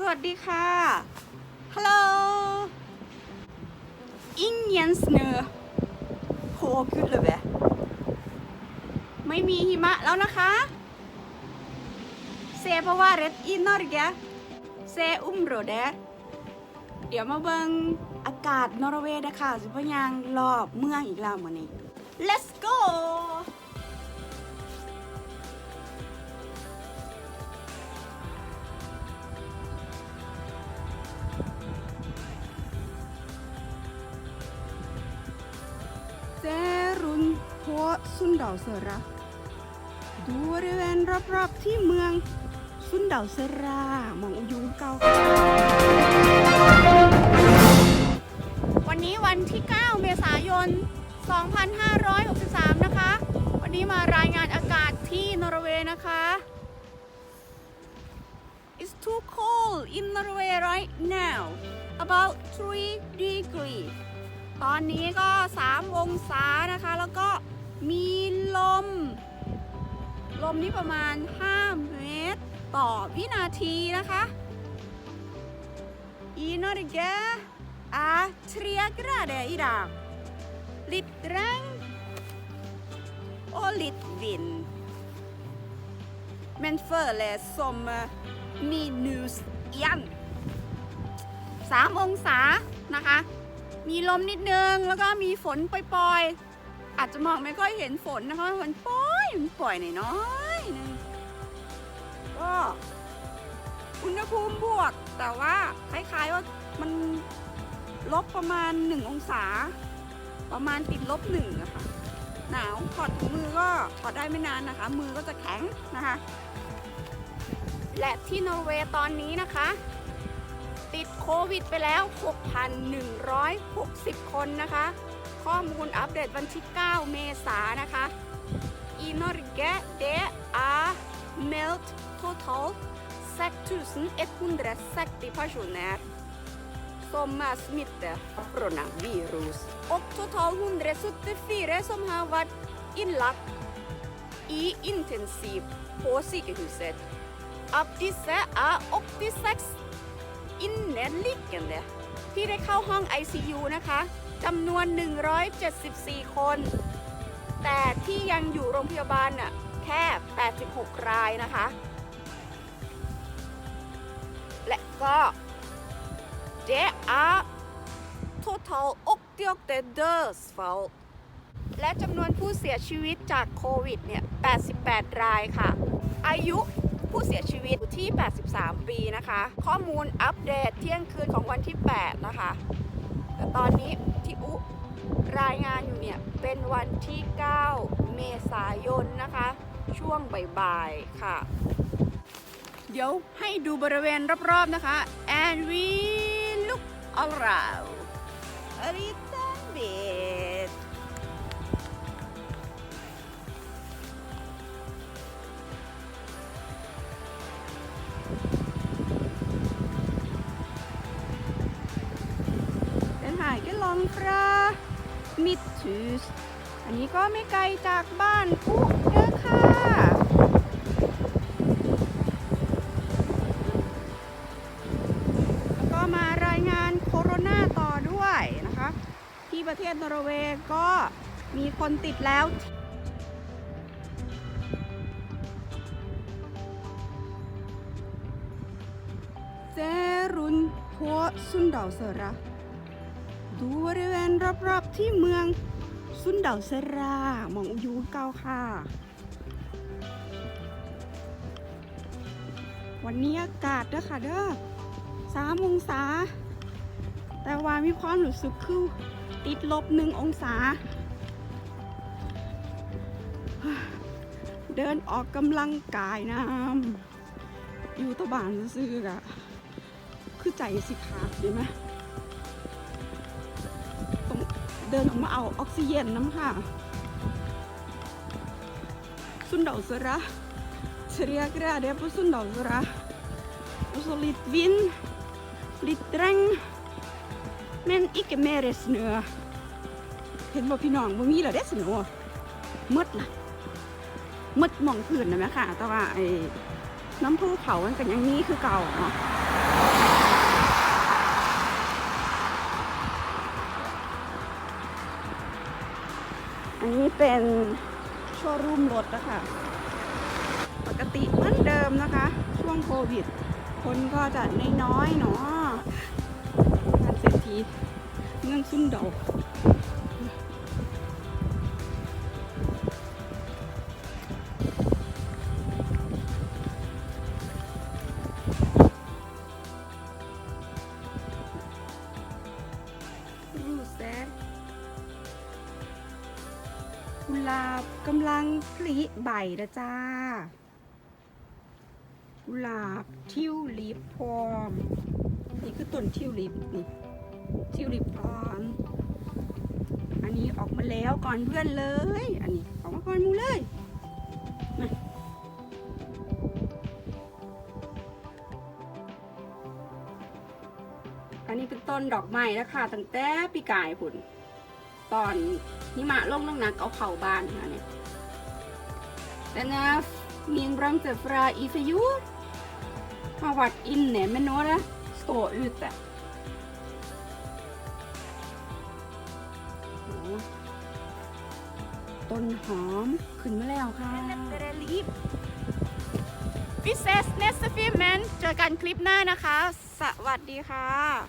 สวัสดีค่ะ ฮัลโหลอิงเยนสเนอร์โคขึ้นเลยแบไม่มีหิมะแล้วนะคะเซเพราะว่าเรดอินนอร์แกเซอุ้มโรเดเดี๋ยวมาเบิงอากาศนอร์เวย์นะคะสิพยังรอบเมืองอีกแล้วมื้อนี้ let's go นโพสุนเดาเสระดูบริเวณรอบๆที่เมืองสุนเดาเสรามองอุยูเก่าวันนี้วันที่ 9 เมษายน 2563 นะคะ วันนี้มารายงานอากาศที่นอร์เวย์นะคะ It's too cold in Norway right now about 3 degrees ตอนนี้ก็ 3 องศานะคะแล้วก็ มีลม ลมนี่ประมาณ 5 เมตร ต่อวินาทีนะคะ i n o r g e a t r i a g r a d e i d a Litrang och Litvin. Men föreläs som minus ยันสามองศานะคะ มีลมนิดนึง แล้วก็มีฝนปล่อย อาจจะมองไม่ค่อยเห็นฝนนะคะมันปล่อยมันปล่อยหน่อยน้อยนึงก็อุณหภูมิบวก แต่ว่าคล้ายๆว่ามันลบประมาณ1องศา ประมาณติดลบหนึ่งอะค่ะหนาวถอดถุงมือก็ถอดได้ไม่นานนะคะ มือก็จะแข็งนะคะ และที่นอร์เวย์ตอนนี้นะคะ ติดโควิดไปแล้ว 6,160 คนนะคะ ข้อมูลอัปเดตวันที่ 9 เมษายนนะคะ I Norge det er meldt totalt 6.160 personer som er smittet av coronavirus. Og totalt 174 som har vært innlagt i intensiv på sykehuset. Av disse er 86 inneliggende ที่ได้เข้าห้อง ICU นะคะ จำนวน 174 คน แต่ที่ยังอยู่โรงพยาบาลน่ะแค่ 86 รายนะคะ และก็ det er total 88 dødsfall และจำนวนผู้เสียชีวิตจากโควิดเนี่ย 88 รายค่ะ อายุผู้เสียชีวิตอยู่ที่ 83 ปีนะคะ ข้อมูลอัปเดตเที่ยงคืนของวันที่ 8 นะคะ แต่ตอนนี้ ที่อุรายงานอยู่เนี่ย เป็นวันที่ 9 เมษายนนะคะ ช่วงบ่ายๆค่ะ เดี๋ยวให้ดูบริเวณรอบๆนะคะ and we look around a little bit รามิดทูสอันนี้ก็ไม่ไกลจากบ้านปุ๊เด้อค่ะ แล้วก็มารายงานโคโรนาต่อด้วยนะคะ ที่ประเทศนอร์เวย์ก็มีคนติดแล้วเจรุนพัวซุนดาวเสระ ดูบริเวณรอบๆที่เมืองซุนเดาเสรามองอยูเก่าค่ะ วันนี้อากาศเด้อค่ะเด้อสามองศา แต่ว่ามีความรู้สึกคือติดลบหนึ่งองศา เดินออกกำลังกายน้ำอยู่ตะบานซื้อกะคือใจสิขาดดีไหม เดินออกมาเอาออกซิเจนน้ำค่ะสุนดาวสระเฉลียกระเดปสุนดาวสระ og så litt vind, litt regn, men ikke mer snø. เห็นบ่พี่น้องบ่มีแล้วเด้ snø หมดละหมดมองพื้นนะแม่ค่ะ แต่ว่าไอ้น้ำพุเขามันก็ยังมีคือเก่าเนาะ อันนี้เป็นโชว์รูมรถนะคะ ปกติเหมือนเดิมนะคะ ช่วงโควิด คนก็จะน้อยๆเนาะงานเศรษฐีเมืองซุนเดารู้ กุหลาบกำลังผลิใบล้วจ้า กุหลาบทิวลิปพร้อม นี่คือต้นทิวลิปนี่ทิวลิปพร้อม อันนี้ออกมาแล้วก่อนเพื่อนเลย อันนี้ออกมาก่อนมูเลยมาอันนี้เป็นต้นดอกไม้แล้วค่ะตั้งแต่ปีกายผุนตอน หิมะลงลงนักเอาเข่าบานค่ะเนี่ยแต่นะมีนรังเจฟราอีฟยู har varit inne med några stå ute. Ja. ต้นหอมขึ้นมาแล้วค่ะ Vi ses nästa filmen เจอกันคลิปหน้านะคะ สวัสดีค่ะ